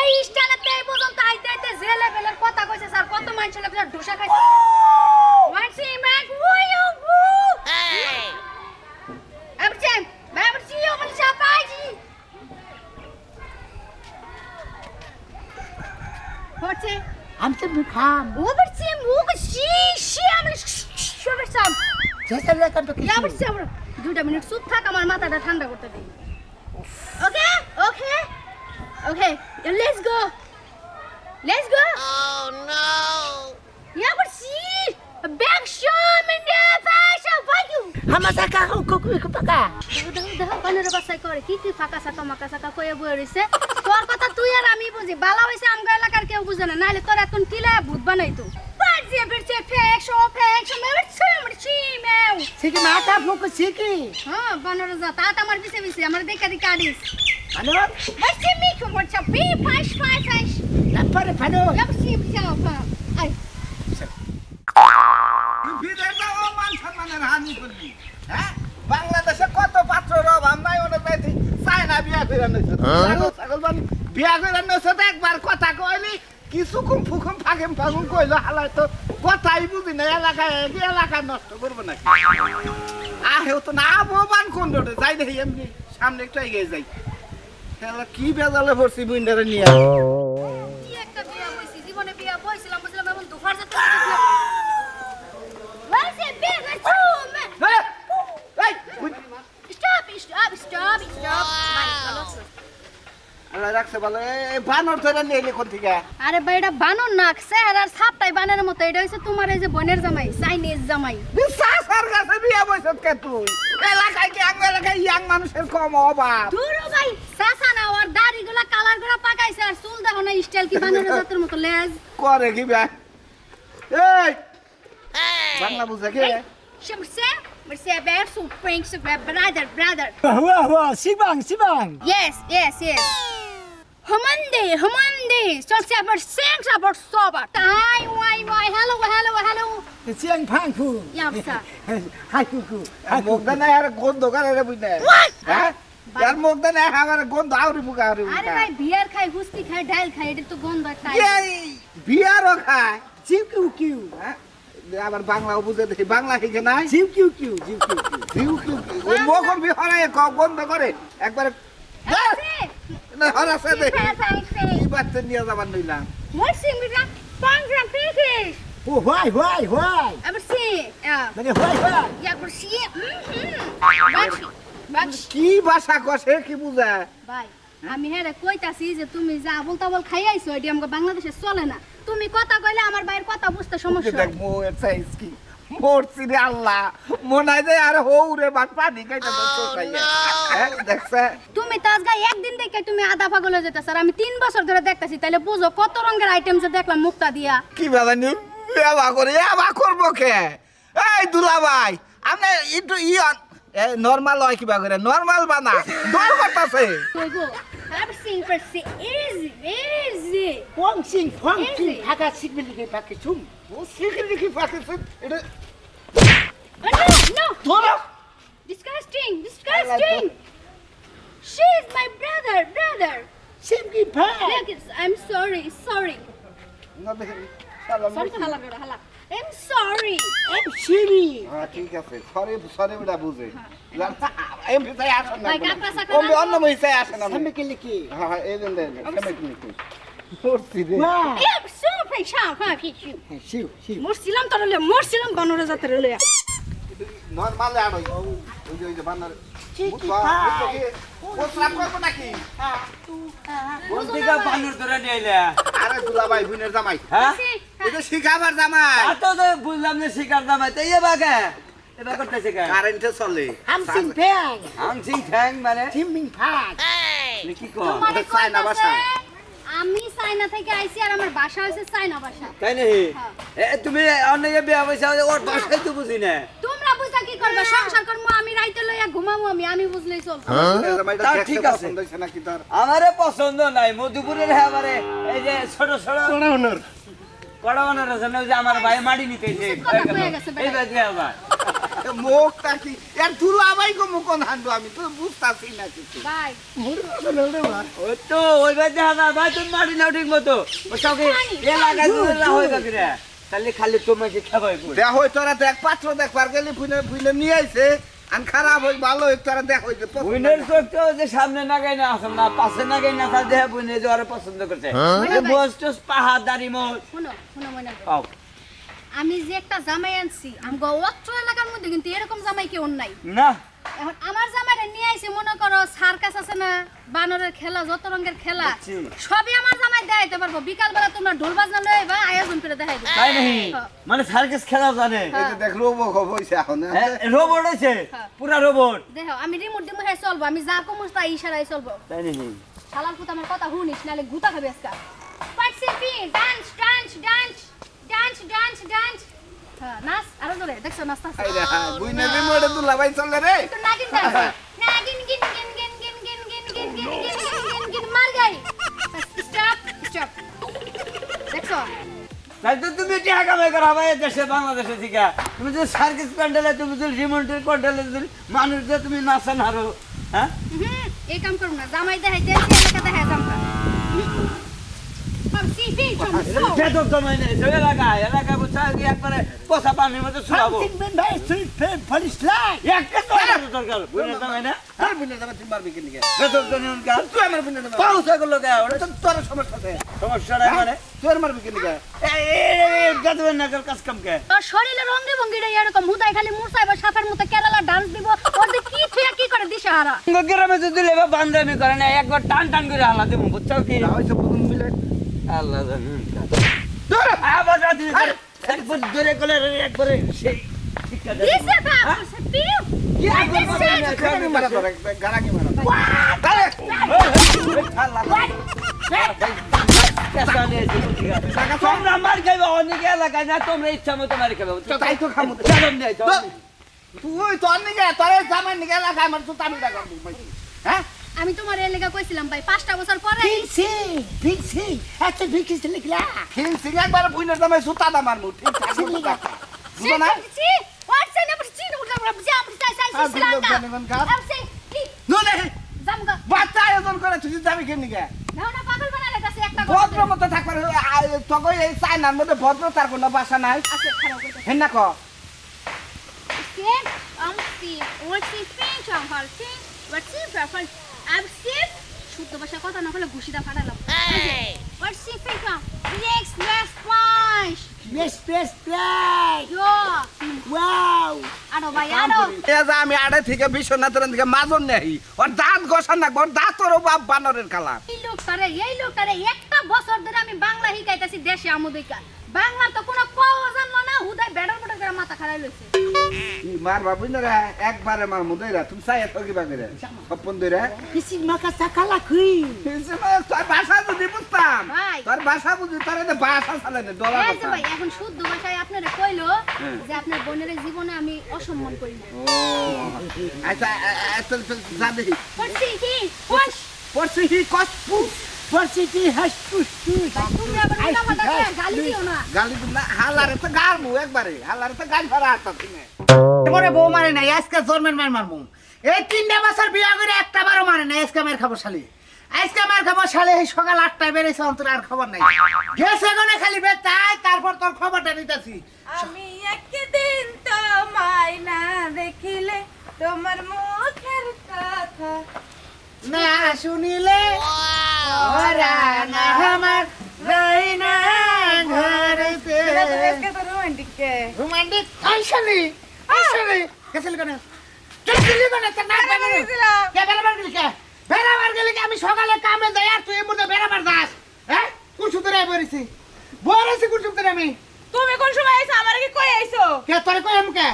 এই স্টাইলেতে এই পর্যন্ত আইতে আইতে যে লেভেলের কথা কইছে স্যার কত মানুষ লেভেলের ঢোসা খাইছে। মানসি ম্যাক ওয়ো বু Abicim, ben bersih mau siapa aja? Hoti, আমি তো খাম। o bersih, o bersih, sih, আমি şu bersam. চেষ্টা লেখান তো Ya দুটা মিনিট চুপ থাক আমার মাথাটা ঠান্ডা করতে দিই okay? Okay? Okay let's go let's go Oh no! Ya bersih, back show minda fashion fuck you. আমার টাকা কুকু কুকু পাকা। দেখো দেখো দেখো কানের বাসায় করে। কি কি ফাঁকা সাকা মাকা সাকা কয়ে বয়ে রইছে। তোর কথা তুই আর আমি বুঝি। বালা হইছে আমগা এলাকার কেউ বুঝে না। নাইলে তোর এখন কিলা ভূত বানাইতো। বাজে বেরছে ফেক শো ফেক শো মেরে ছিম ছিমেও শিখি মাথা ফুকু শিখি হ্যাঁ বানর যা তা আমার পিছে পিছে আমার দেখা দেখা আডিস আনো বাচ্চা মিকো বলছা বি ফাইশ ফাইশ ফাইশ তারপরে ফানো লাভ সিম যাও হ্যাঁ আই বিদেশে ও মান সম্মানের হানি করবি। হ্যাঁ? বাংলাদেশে কত পাত্র অভাব নাই ওদের তাইতে চায়না বিয়া করে আনছে। ছাগল ছাগল বানি বিয়া করে আনছে তো একবার কথা কইলি কিছু কুম ফুকুম ফাঁকিম ফাঁকুম কইলো হালাই তো কথাই বুঝি না এলাকায় এলাকা নষ্ট করব নাকি? আহেও তো না ভবান কোন রোডে? যাই দেখি, এমনি সামনে একটু এগিয়ে যাই। কি বেজালে ভরছি বুইন্ডারে নিয়ে কি একটা বিয়া হইছি জীবনে বিয়া বইছিলাম বুঝলাম এমন দুফার যেতে বাজে বে গেছো এই, এই, বুইন- স্টপ স্টপ স্টপ স্টপ ভাই ভালো আছো? আল্লাহ রাখছে ভালো বানর ধরে নিয়ে এলি কোন থেকে? আরে ভাই এটা বানর নাক চেহারার ছাপটাই বানের মতো। এটা হইছে তোমার এই যে বোনের জামাই চাইনিজ জামাই। বিশ্বাসের কাছে বিয়ে বসত কে তুই? এলাকায় কি আঙ্গ এলাকায় ইয়াং মানুষের কম অভাব? দূরও ভাই সাসা না ওর দাড়ি কালারগুলা পাকাইছে আর চুল দেখো না স্টাইল কি বানরের জাতের মতো লেজ। করে কি বে এই! বাংলা বুঝে কে? pranks brother, brother. হুয়া হুয়া শিবাং শিবাং। Yes, yes, yes. Humande, Humande, so saber sing saber sober. Hi, why, why, hello, hello, hello. Siang pangku. Yap, sir. Hi, kuku. মুখটা না আর গন্ধ করে রে বুঝলে হ্যাঁ আর মুখটা না আমার গন্ধ আউরি মুখ আউরি মুখ আরে ভাই বিয়ার খাই হুস্তি খাই ডাল খাই এটা তো গন্ধ খাই ইয়ে, এই বিয়ারও খায়। জিউ কিউ কিউ আবার বাংলাও বুঝে দেখি। বাংলা শিখে নাই? জিউ কিউ কিউ জিউ কিউ কিউ জিউ কিউ কিউ ও মুখ বিহরায় গন্ধ করে। একবারে নাই হ্যাঁ, যাবার নইলাম সিমরা ও ভাই সি মানে ইয়া সি কি ভাষা কি বুঝা? ভাই আমি হেরে কইতাছি যে তুমি যা বলতা বল খাই আইছো এটি আমাকে বাংলাদেশে চলে না। তুমি কথা কইলে আমার বাইরের কথা বুঝতে সমস্যা দেখ মো এর সাইজ কি? মরছি রে আল্লাহ। মনে হয় আর হৌরে বাদ পানি খাইতে হ্যাঁ, দেখছে? তুমি তাজ আজকে একদিন দেখে তুমি আধা পাগল হয়ে যেতে স্যার আমি তিন বছর ধরে দেখতেছি। তাহলে বুঝো কত রঙের আইটেম যে দেখলাম মুক্তা দিয়া। কি বেলা নি বেবা করে এবা করব কে? এই দুলা ভাই আপনি একটু ই নর্মাল হয় কিবা করে? নর্মাল বানা দৌড় করতেছে। Boxing for si easy, easy. Boxing, boxing. Disgusting! Disgusting! She's my brother! Brother! Simki Pie! Look, I'm sorry, sorry. Sorry, hala, hala. I'm sorry. I'm sorry. হ্যাঁ ঠিক আছে সরি সরি বেটা বুঝে আমি ভিসায় আসেন না কমবে অন্য ভিসায় আসেন না সামনে কে লিখি হ্যাঁ হ্যাঁ এই দেন দেন সামনে কে লিখি সরছি রে ভাই সাপ হ্যাঁ ফিচু শিউ শিউ মরছিলাম তোর লইয়া মরছিলাম বানরে জাতের লইয়া নরমাল আড় ওই ওই যে বানর ও স্লাপ করব নাকি হ্যাঁ ওই দিকে বানর ধরে শিকার জামাই কারেন্টে চলে আমি চায়না থেকে আইছি আর আমার বাসা হইছে চায়না বাসা। তাই নাকি? হ্যাঁ। এ তুমি অনেকে বিয়া পয়সা ওর বাসায় তো বুঝি না। তোমরা বুঝা কি করবে? সংসার করব আমি রাইতে লইয়া ঘুমাবো আমি আমি বুঝলেই চলবো। জামাইটা তাও ঠিক আছে। পছন্দ হইছে নাকি তার? আমারে পছন্দ নাই মধুপুরের হ্যাঁ এই যে ছোট ছোট কোনা হনর কড়া বানানোর জন্য ওই যে আমার ভাই মাটি নিতে এসে কথা কয়ে গেছে বেটা। এই বাদ আবার। এর মুখ হান্ডু আমি তো বুঝতাছি না কিছু। ভাই তো ওই ভাই দেখা না ভাই তুমি মাটি নাও ঠিক মতো। ওই সবকে এলাকায় দুলা হয়ে গেছে রে। তাহলে খালি তোমাকে খাবাই কই দেখ হই তোরা দেখ পাত্র দেখবার গেলি নিয়ে আইছে। খারাপ হই ভালো হই তোরা দেখ হই বুইনের চোখ তো যে সামনে নাগাই না না পাশে নাগাই না দেহে বুইনে যে পছন্দ করছে। এই বস পাহাড় দাড়ি মোল শুনো শুনো মনে করো। পাও আমি যে একটা জামাই আনছি আমগো অত্র এলাকার মধ্যে কিন্তু এরকম জামাই কেউ নাই। না। এখন আমার জামাইটা নিয়ে আইছে মনে করো সার্কাস আছে না বানরের খেলা যত রঙের খেলা সবই আমার জামাই দেখাইতে পারব। বিকাল বেলা তোমরা ঢোল বাজনা লয়ে বা আয়োজন করে দেখাই দিবে। তাই নাকি? হ্যাঁ। মানে সার্কাস খেলা জানে? এই যে দেখ রোবো হইছে এখন হ্যাঁ? রোবট আছে হ্যাঁ। পুরা রোবট দেখো আমি রিমোট দিমো হ্যাঁ চলবো। আমি যা কমুস তা ইশারায় চলবো। তাই নাকি? শালার পুত আমার কথা শুনিস নালে গুতা খাবি আজকা। পার্টিসিপি dance dance dance. Dance dance dance হ্যাঁ নাচ আরও জোরে দেখছ নাচতা এই রে হ্যাঁ বুইনে রিমোটে দুলাভাই চলে রে তো নাগিন ডান্স নাগিন গিন গিন গিন গিন গিন গিন গিন গিন গিন গিন গিন গিন মার গাই স্টপ স্টপ দেখছ তাই তো তুমি টাকা কামাই করা ভাই দেশে বাংলাদেশে থেকে তুমি যদি সার্কিস প্যান্ডেলে তুমি যদি রিমোটের প্যান্ডেলে যদি মানুষ যে তুমি নাচেন আরও হ্যাঁ এই কাম করব না জামাই দেখাই দেন এলাকা দেখাই জামকা পার্টিসিপি চমসো বেদক জমাই নেই এলাকায় এলাকায় বসে একবারে পোষা পানির মধ্যে been very sweet, very polish line. একটা তো দরকার বুঝলে জমাই না তোর বুইনে যাবে তুই মারবি কি লিগে বেদক জমাই কাজ তুই আমার বুইনে যাবে পাউসা করল কে ওটা তো তোর সমস্যা আছে সমস্যা নাই মানে তোর মারবি কি লিগে গাদবেন না কাজ কাম কে তোর শরীরের রঙে ভঙ্গিটা এরকম হুদাই খালি মুসাই বা সাপের মতো কেরালা ডান্স দিব ওর কি থুয়া কি করে দিশে হারা গ্রামে যদি লেবা বান্দামি করে না একবার টান টান করে হালা দেবো বুঝছ কি হইছে আল্লাহ জানেন আবার দাদি একবার ধরে গলে একবারে সেই দিছে বাবা পিউ অনেক এলাকায় না তোমরা ইচ্ছা মতো মারি খাব তাই তো খাব তুই তোর নিকে তোর জামাই নিকে এলাকায় আমার তো তামিল হ্যাঁ? আমি তোমার এলাকা কইছিলাম ভাই পাঁচটা বছর পরে ভিক্সি ভিক্সি এত ভিক্সি লিখলা ভিক্সি একবার বুইনার দামে সুতা দাম আর মুঠ ভিক্সি লিখা বুঝো না? হোয়াটসঅ্যাপ নাম্বার চিন উঠা আমরা জাম চাই চাই সিলাঙ্গা আপসে কি নো নে জামগা বাচ্চা আয়োজন করে তুই যাবি কেন নিগা নাও না পাগল বানালে কাছে একটা ভদ্র মতো থাকবার তখন এই চায়নার মধ্যে ভদ্র তার কোনো ভাষা নাই? আছে খারাপ হেন না ক। কে আমসি ওসি ফিন চাম হালসি ওসি প্রেফারেন্স শুদ্ধ ভাষা কথা না হলে ঘুষিটা ফাটালাম। Next next. আরও ভাই আরও! আমি আড়ে থেকে বিশ্বনাথের দিকে মাজন নেই। ওর দাঁত ঘষা না ওর দাঁতরও বাপ বানরের কালা এই লোকটারে এই লোকটারে একটা বছর ধরে আমি বাংলা শিখাইতেছি দেশে আমুদিকা বাংলা তো কোনো মারাই লইছে কি মার বাবু না রে একবারে মার মুদই রে তুমি সাইয়া থাকি বাগে রে? সপন দই রে। কিসি মাকা সাকালা খুই কিসি মা তোর ভাষা বুঝি বুঝতাম। তোর ভাষা বুঝি তোর এতে ভাষা চালে না ডলা কথা ভাই এখন শুদ্ধ ভাষায় আপনারে কইলো হ্যাঁ। যে আপনার বোনের জীবনে আমি অসম্মান করি না। আচ্ছা, পড়ছি কি? কষ্ট। পুস Varsity has push push. তুমি আবার উল্টা পাল্টা গালি দিও না। গালি দিম না হালারে তো গালমু একবারে হালারে তো গাল ফারা হাত তুমি এবারে বউ মারে নাই আজকে জন্মের মার মারমু। এই তিনটা বছর বিয়া করে একটা বারও মারে নাই আজকে মার খাব শালি। আজকে মার খাব শালি এই সকাল আটটায় বেড়েছে অন্তর আর খবর নাই। গেছে গনে খালি বেতাই তারপর তোর খবরটা নিতেছি। আমি একদিন তোমায় না দেখিলে তোমার মুখের কথা না শুনিলে ওরা না আমার যাই না ঘরেতে রোমান্টিক কে। রোমান্টিক আইসালি আইসালি গেছিল কেন? গেছিলি কেন? তোর নাক বানানো? কে বেড়াবার গেলি কে? বেড়াবার গেলি কে? আমি সকালে কামে যাই আর তুই মধ্যে বেড়াবার যাস। হ্যাঁ? কুসুম ধরে বলেছি বলেছি কুসুম ধরে আমি? তুমি কোন সময় আইছো? আমার কি কই আইছো? কে তোরে কই আমুকে?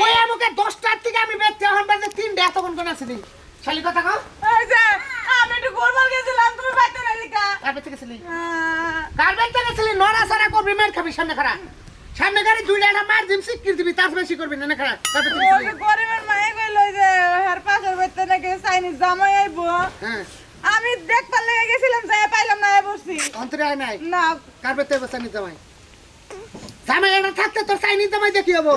কই আমুকে? দশটার থেকে আমি বেরতে এখন বাজে তিনটে এতক্ষণ কোন আসিনি শালি কথা কও। এই যে আমি একটু গোলমাল গেছিলাম তুমি বাইতে না লিখা কার গেছিলি কার বেরতে গেছিলি নড়া সারা করবি মার খাবি সামনে খারা সামনে গাড়ি দুই লাইনা মার দিম সিকির দিবি তার বেশি করবি না না খারা কার বেরতে ওই গেছিলি গরিবের মায়ে কইলো যে হার পাশের বাইতে নাকি চাইনিজ জামাই আইবো। হ্যাঁ। আমি দেখবার লেগে গেছিলাম যাই পাইলাম না বসছি। অন্তরে আয় নাই? না। কার বেরতে বসানি জামাই। জামাই থাকতে তোর চাইনিজ জামাই দেখি হব?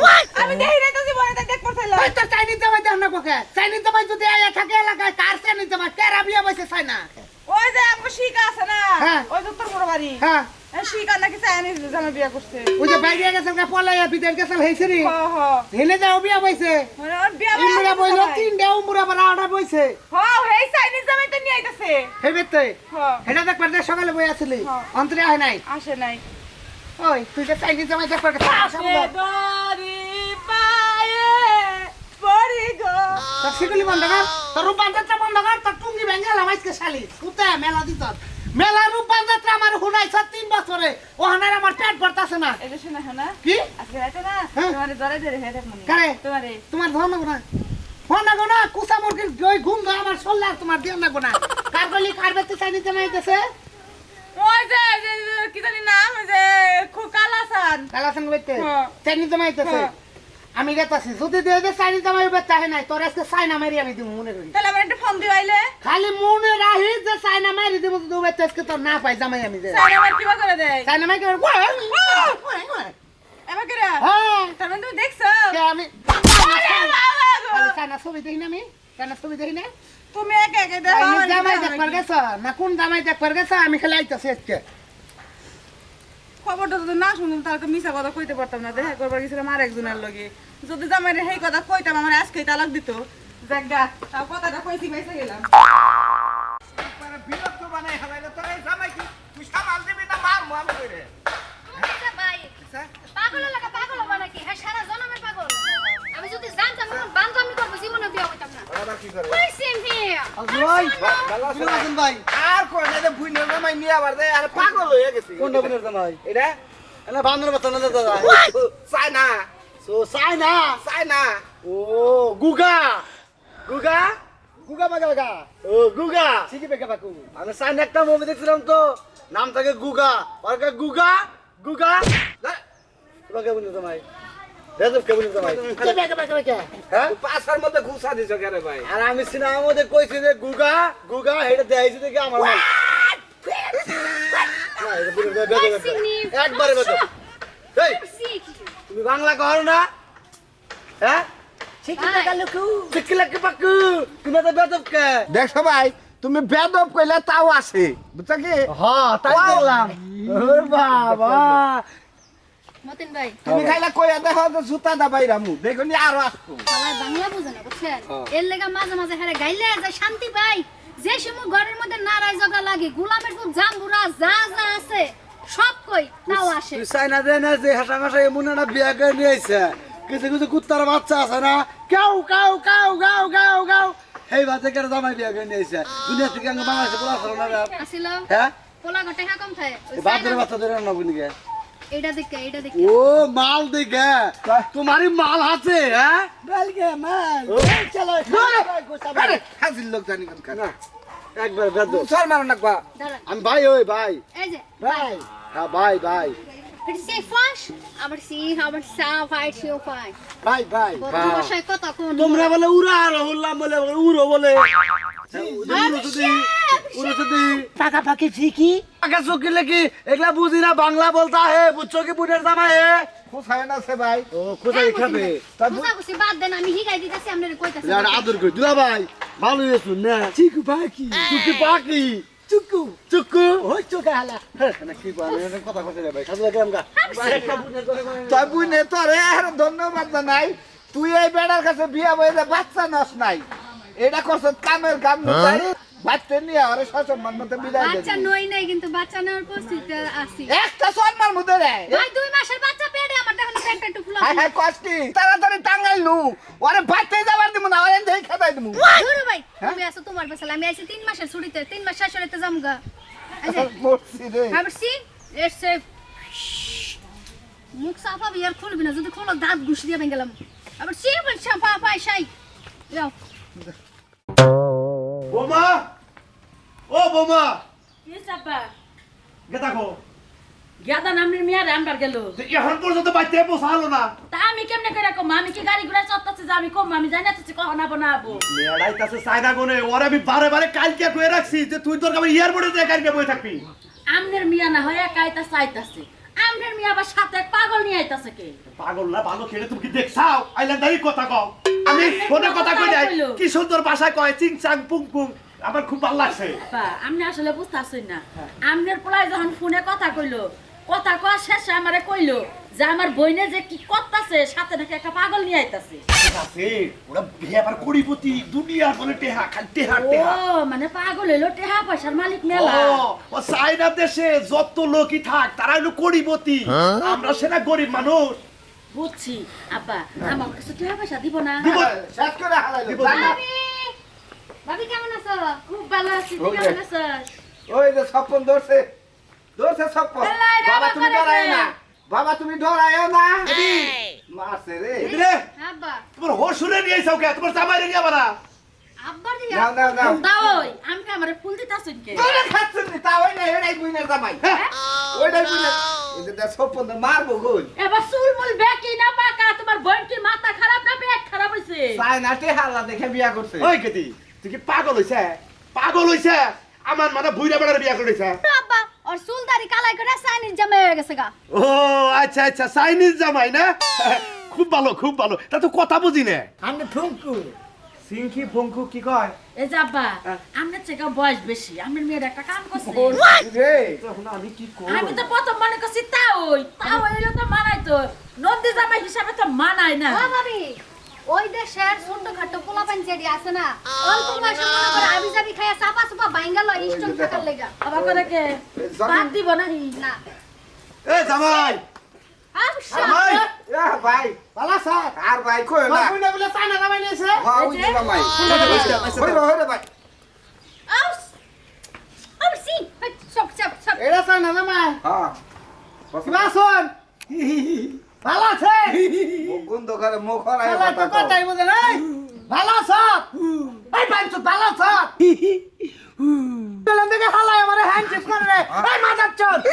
আমি দেখি নাই তো জীবনে তাই দেখ করছিলাম ওই তোর চাইনিজ জামাই দেখ না পকে চাইনিজ জামাই যদি আয়া থাকে এলাকায় কার চাইনিজ জামাই কেরা বিয়ে বসে চাই না? ওই যে আমার শিকা আছে না? হ্যাঁ। ওই যে তোর বড় বাড়ি হ্যাঁ শিকা নাকি চাইনিজ জামা বিয়া করছে। ওই যে বাইরে গেছে কা পলাইয়া বিদের গেছে হইছে রে। হ হ। হেলে যাও বিয়া বইছে। মানে ওর বিয়া ইমরা বইলো তিনটা উমরা বড় আড়া বইছে। হ হেই চাইনিজ জামাই তো নিয়ে আইতাছে। হেবেতে? হ। এটা দেখবার সকালে বই হ্যাঁ। অন্তরে আয় নাই। আসে নাই। ওই তুই যে চাইনিজ জামাই পায়ে পড়ি গো তোর সিগুলি বন্ধ কর তোর রূপবান যাত্রা বন্ধ কর তোর টুঙ্গি ভেঙে গেলাম আজকে শালি কুতে মেলা দিত মেলা রূপবান যাত্রা আমার হুনাইছ তিন বছরে ও হানার আমার পেট ভরতাছে না এই শোনা শোনা কি আজকে রাতে না। তোমার ধরে ধরে হয়ে দেখ মনে কারে? তোমারে তোমার ধর না গোনা ফোন না গোনা কুসা মুরগির ওই ঘুম গা আমার শোল্লা আর তোমার দিও না গোনা কার গলি কার বেতে চাইনি জামাই দিতেছে ওই যে- কি জানি নাম যে খুকালাসান কালা সঙ্গে হ্যাঁ। চাইনি জামাই হ্যাঁ। আমি গেতাছি যদি দিয়ে দে চাইনি জামাই হয় নাই। তোর আজকে চাইনা মারি আমি দিব মনে করি। তাহলে আমার একটা ফোন দিবাইলে। খালি মনে রাহি যে চাইনা মারি দিব তো বেতে আজকে তোর না পাই জামাই আমি দে কিবা করে দেয় চাইনা মাই করে এবার করে। হ্যাঁ তার মানে তুমি দেখছ? আমি? চাইনা ছবি দেখি না আমি? চাইনা ছবি দেখি না তুমি একে একে দেখো জামাই গেছ? না কোন জামাই গেছ? আমি আজকে। খবরটা যদি না শুনতাম তাহলে তো মিশা কথা কইতে পারতাম না। দেখা করবার গেছিলাম আর একজনের লগে। যদি জামাই সেই কথা কইতাম আমার আজকে তালাক দিত। জাগা তাও কথাটা কইছি পাইছে গেলাম। বিরক্ত বানাই ফেলাইলে তোর এই জামাই কি? তুই সামাল দিবি না পাগল কি করে? What is in here? ভাই ভালো আছো কেমন আছেন ভাই। আর কোন এই যে বুইনের জামাই নিয়ে আবার দেয় আর পাগল। হয়ে গেছি। কোনটা বুনের জামাই? এটা? এনা বান্দর বাচ্চা না দাদা? চাই না সো চাই না চাই না ও গুগা। গুগা? গুগা বাগা বাগা। ও গুগা। ঠিকই বেকা বাকু। আমি সাইন একটা মুভি দেখছিলাম তো। নাম থাকে গুগা। আর গুগা গুগা। তোমাকে বুঝতে তোমায় বুঝতে হ্যাঁ? আর আমি সিনেমার মধ্যে কইছি যে গুগা গুগা দেখাইছি দেখে আমার। একবারে. তুমি বাংলা কর না। হ্যাঁ? দেখো ভাই তুমি বেদব কইলে তাও আছে বুঝছ কি? হ্যাঁ তাই ওরে বাবা। মতিন ভাই। তুমি খাইলে কইয়া দেখো যে জুতা দা বাইরা মু দেখো নি আরও আসব সবাই বাংলা বুঝে না বুঝছেন? এর লেগা মাঝে মাঝে হেরে গাইলে যে শান্তি পাই। যে সময় ঘরের মধ্যে নারাই জগা লাগে গোলামের পুত জাম্বুরা যা যা আছে সব কই তাও আসে। তুই চাই না দে না যে হাসা মাসা এমন একটা বিয়া করে নিয়ে আইছে। কিছু কিছু কুত্তার বাচ্চা আছে না? কাউ কাউ কাউ গাও গাও গাও। এই বাচ্চা কেন জামাই বিয়া করে নিয়ে আইছে। দুনিয়া থেকে বাংলাদেশে পোলা আসলো না আসিল। হ্যাঁ? পোলা ঘটে হ্যাঁ কম থাকে। বাচ্চা ধরে না বুনিকে। এইটা দেখে এইটা দেখে। ও মাল দেখে। তোমারই মাল আছে হ্যাঁ? মাল। চলো হাজির লোক জানি কোন না। একবার বেদ সর মারো না বা। আমি ভাই ওই ভাই। এই যে ভাই। হ্যাঁ ভাই ভাই। এটা সে ফাঁস আবার সি ফাই সিও ফাই ভাই ভাই। কথা কোন তোমরা বলে উড়া আর হুল্লাম বলে উড়ো বলে। পাকাপাকি ঠিকই। আগে চকিলে কি এগুলা বুঝি না বাংলা বলতা হে বুঝছ কি বুনের জামা হে? কোথায় না সে ভাই। ও কোথায় খাবে। বুঝাবুঝি বাদ দেন আমি হিগাই দিতেছি আপনারে কইতাছি। যার আদর করি। দুলা ভাই ভালো হয়েছুন না? চিকু পাখি। চুকি পাখি। চুকু। চুকু? ওই চোখে হালা। কি বলে কথা কথা ভাই। সাজু লাগে আমগা তুই বুঝনে তোরে আর ধন্যবাদ জানাই। তুই এই বেড়ার কাছে বিয়া বাচ্চা নস নাই। এটা করছ কামের কাম নাই বাচ্চা নিয়ে আরে সসম্মান মতো বিদায় বাচ্চা নই নাই কিন্তু বাচ্চা নেওয়ার প্রস্তুতি আছি। একটা সম্মান মতো রে ভাই দুই মাসের বাচ্চা পেটে আমার দেখুন পেটটা একটু ফুলা হাই হাই কষ্টি। তাড়াতাড়ি টাঙ্গাইল নু ওরে বাচ্চা যাবার দিব না ওরে দেই খাতাই দিব ধরো ভাই তুমি আসো তোমার বাসালে আমি আইছি তিন মাসের ছুটিতে তিন মাস শেষ হলে তো যামগা মরছি রে। আবার সি মুখ সাফা বিয়ার খুলবি না যদি খুলো দাঁত ঘুষ দিয়ে গেলাম। আবার সি বল সাফা পাই শাই যাও। বোমা? ও বোমা! কি চাপা? গে দেখো গেদা নামের মিয়া রামবার গেল। এখন পর্যন্ত বাইতে পোষালো না। তা আমি কেমনে করে কম? আমি কি গাড়ি ঘোড়া চত্তাছে যে আমি কম? আমি জানি না তুই কখন বানাবো মেয়েরাই তাছে চায়না কোনে ওর আমি বারে বারে কালকে কয়ে রাখছি যে তুই তোর কাছে এয়ারপোর্টে যে কালকে বই থাকবি। আমনের মিয়া না হয় একাই তা চাইতাছে। আপনার মেয়ে আবার সাথে এক পাগল নিয়ে আইতাছে কে? পাগল না ভালো খেলে তুমি কি দেখছাও? আইল্যান্ডারি কথা কও। আমি ফোনে কথা কই কইলো। কি সুন্দর ভাষায় কয় চিং চাং পুং পুং। আমার খুব ভালো লাগছে। বা আপনি আসলে বুঝতেছেন না। আপনার পোলায় যখন ফোনে কথা কইলো কথা কওয়া শেষে আমারে কইলো যে আমার বইনে যে কি করতাছে সাথে নাকি একটা পাগল নিয়ে আইতাছে। আছে ওরা বিয়ে আবার কোটিপতি দুনিয়ার বলে টেহা খালি টেহা টেহা। ও মানে পাগল হইল টেহা পয়সার মালিক মেলা। ও, ও চাইনা দেশে যত লোকই থাক তারা হলো কোটিপতি আমরা সেনা গরিব মানুষ। বুঝছি। আব্বা আমার কাছে টেহা পয়সা দিব না। শেষ করে হালাইলো দিব, জান না? ভাবি ভাবি কেমন আছো? খুব ভালো আছি তুই ওকে। কেমন আছিস? ওই যে স্বপন ধরছে ধরছে স্বপন। বাবা বাবা তুমি ডরায় না। বাবা তুমি ডরায়ও না। মারছে রে। রে। আব্বা। তোমার নিয়ে যাও কে? তোমার জামাই রে নিয়ে বাড়া আব্বার দিকে নাও নাও নাও তা ওই। আমি আমারে ফুল দিতাছেন কে? তোরে খাচ্ছেন নি তা না এটাই বুইনার জামাই। ওইটাই বুইনার ওই যে দেখ স্বপন মারবো গোল এবার চুল মুল বেকি না পাকা? তোমার বোন কি মাথা খারাপ না পেট খারাপ হইছে? চাই না টেহাল্লা দেখে বিয়া করছে। ওই কেতি তুই কি পাগল হইছে? পাগল হইছে? আমার মানে বুইরা বেড়ার বিয়া করেছে চুল দাড়ি কালাই করে হয়ে গেছে গা। ও আচ্ছা আচ্ছা চাইনিজ জামাই না? খুব ভালো খুব ভালো। তা তো কথা বুঝি না। আমি ঠুঙ্কু সিংকি ফঙ্কু কি কয়? এই যে আব্বা আপনার থেকে বয়স বেশি আমার মেয়ের একটা কাম করছে। রে। এখন আমি কি করব? আমি তো প্রথম মনে করছি তা ওই তা হইলে তো মানাই তো। নন্দী জামাই হিসাবে তো মানাই না। ও ভাবি ওই দেশের ছোট খাটো পোলা পাঞ্চেরি আছে না অল্প বয়সে মনে করে আবি যাবি খাইয়া চাপা চাপা বাইঙ্গাল স্টোন থাকার লেগা। আবার করে কে? বাদ দিব নাহি। না। এ জামাই! আর ভাই কই না বলে চায়না জামাই নিয়েছে। হ্যাঁ ওই হইল হইল ভাই। আউস আউসি সব সব সব। এটা চায়না জামাই। হ্যাঁ কিবা শোন। ভালো আছে। গন্ধ করে মুখ হরাই কথা কথাই বুঝে নাই। ভালো সব। এই পাঁচশো ভালো সব। চলেন দেখে হালাই আমারে হ্যান্ড চিপ করে রে। এই মাদার চোদ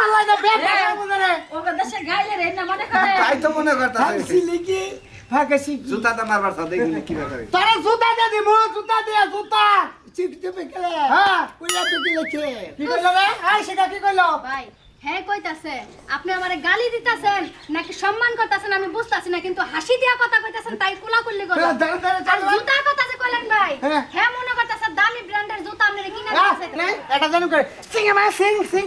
ইয়াল্লা হালাই না বেট বুঝে রে ওকে দেশে গাইলে রে না মনে করে। তাই তো মনে করতাছে লিখি ফাঁকে শিখি। জুতাটা মারবার সাথে দেখি কি ব্যাপারে তোরে জুতা দে দি মো জুতা দে জুতা। চিপতে পেকলে হ্যাঁ। কইয়া তো কি? লেখে কি কইলো রে? আই সেটা কি কইলো? ভাই হ্যাঁ কইতাছে আপনি আমারে গালি দিতাছেন নাকি সম্মান করতাছেন আমি বুঝতাছি না কিন্তু হাসি দিয়া কথা কইতাছেন তাই কোলা করলি হ্যাঁ। জুতার কথা যে কইলেন ভাই হ্যাঁ। মনে করতাছে দামি ব্র্যান্ডের জুতা আপনারে কিনে আহ, দিতেছে। নাই এটা জানো করে সিং মা সিং সিং।